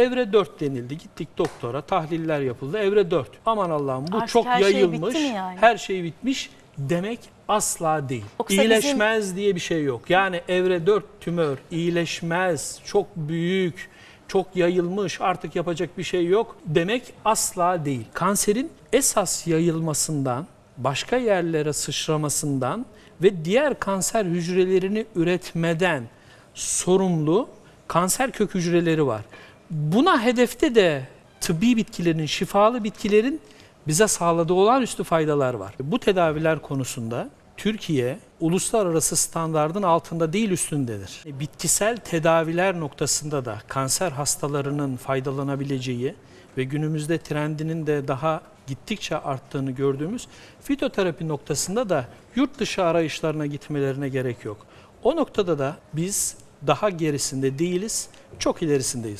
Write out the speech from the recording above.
Evre 4 denildi. Gittik doktora, tahliller yapıldı. Evre 4. Aman Allah'ım bu Artık çok her şey yayılmış. bitti mi yani? Her şey bitmiş demek asla değil. Yoksa bizim- İyileşmez diye bir şey yok. Yani evre 4 tümör iyileşmez, çok büyük, çok yayılmış, artık yapacak bir şey yok demek asla değil. Kanserin esas yayılmasından, başka yerlere sıçramasından ve diğer kanser hücrelerini üretmeden sorumlu kanser kök hücreleri var. Buna hedefte de tıbbi bitkilerin, şifalı bitkilerin bize sağladığı olağanüstü faydalar var. Bu tedaviler konusunda Türkiye uluslararası standardın altında değil üstündedir. Bitkisel tedaviler noktasında da kanser hastalarının faydalanabileceği ve günümüzde trendinin de daha gittikçe arttığını gördüğümüz fitoterapi noktasında da yurt dışı arayışlarına gitmelerine gerek yok. O noktada da biz daha gerisinde değiliz, çok ilerisindeyiz.